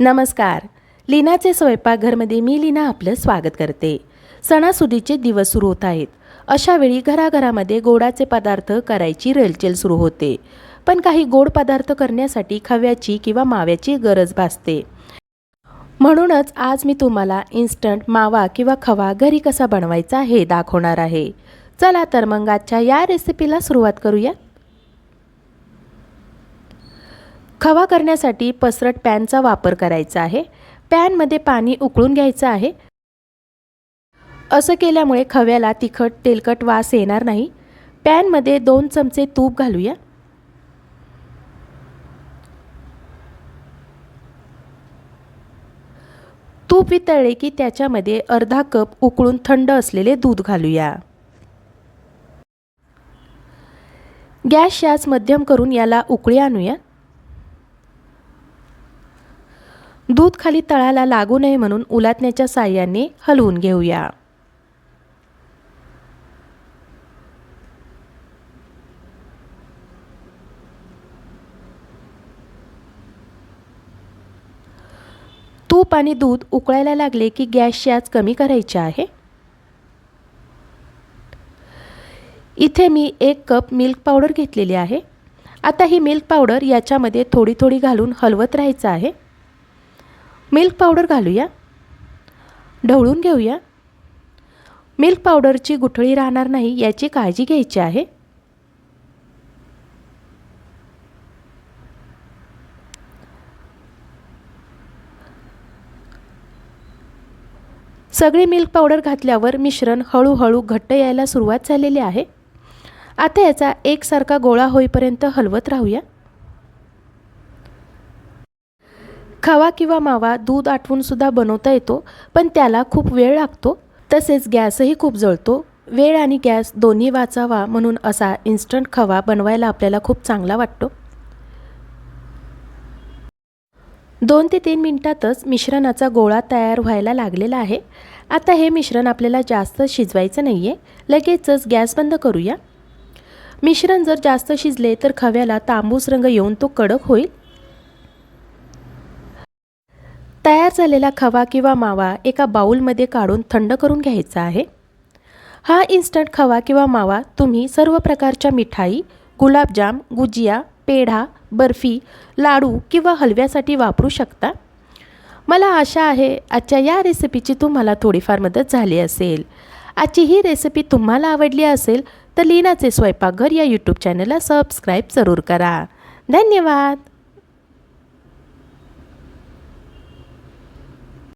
नमस्कार. लीनाचे स्वयंपाकघरमध्ये मी लीना आपलं स्वागत करते. सणासुदीचे दिवस सुरू होत आहेत. अशावेळी घराघरामध्ये गोडाचे पदार्थ करायची रेलचेल सुरू होते. पण काही गोड पदार्थ करण्यासाठी खव्याची किंवा माव्याची गरज भासते. म्हणूनच आज मी तुम्हाला इन्स्टंट मावा किंवा खवा घरी कसा बनवायचा हे दाखवणार आहे. चला तर मग आजच्या या रेसिपीला सुरुवात करूया. खवा करण्यासाठी पसरट पॅनचा वापर करायचा आहे. पॅनमध्ये पाणी उकळून घ्यायचं आहे. असं केल्यामुळे खव्याला तिखट तेलकट वास येणार नाही. पॅनमध्ये दोन चमचे तूप घालूया. तूप वितळले की त्याच्यामध्ये अर्धा कप उकळून थंड असलेले दूध घालूया. गॅस शास मध्यम करून याला उकळी आणूया. दूध खाली तळाला लागू नये म्हणून उलाटण्याच्या साह्याने हलवून घेऊया. तूप आणि दूध उकळायला लागले की गॅसची आज कमी करायची आहे? इथे मी एक कप मिल्क पावडर घेतलेली आहे. आता ही मिल्क पावडर याच्यामध्ये थोडी थोडी घालून हलवत राहायचं आहे. मिल्क पावडर घालूया. ढवळून घेऊया. मिल्क पावडरची गुठळी राहणार नाही याची काळजी घ्यायची आहे. सगळी मिल्क पावडर घातल्यावर मिश्रण हळूहळू घट्ट यायला सुरुवात झालेली आहे. आता याचा एकसारखा गोळा होईपर्यंत हलवत राहूया. खवा किंवा मावा दूध आटवून सुद्धा बनवता येतो पण त्याला खूप वेळ लागतो. तसेच गॅसही खूप जळतो. वेळ आणि गॅस दोन्ही वाचावा म्हणून असा इन्स्टंट खवा बनवायला आपल्याला खूप चांगला वाटतो. दोन ते तीन मिनटातच मिश्रणाचा गोळा तयार व्हायला लागलेला आहे. आता हे मिश्रण आपल्याला जास्त शिजवायचं नाही आहे लगेचच गॅस बंद करूया. मिश्रण जर जास्त शिजले तर खव्याला तांबूस रंग येऊन तो कडक होईल तयार झालेला खवा किंवा मावा एका बाऊलमध्ये काढून थंड करून घ्यायचा आहे. हा इन्स्टंट खवा किंवा मावा तुम्ही सर्व प्रकारच्या मिठाई गुलाबजाम गुजिया पेढा बर्फी लाडू किंवा हलव्यासाठी वापरू शकता. मला आशा आहे आजच्या या रेसिपीची तुम्हाला थोडीफार मदत झाली असेल. आजची ही रेसिपी तुम्हाला आवडली असेल तर लीनाचे स्वयंपाकघर या यूट्यूब चॅनलला सबस्क्राईब जरूर करा. धन्यवाद!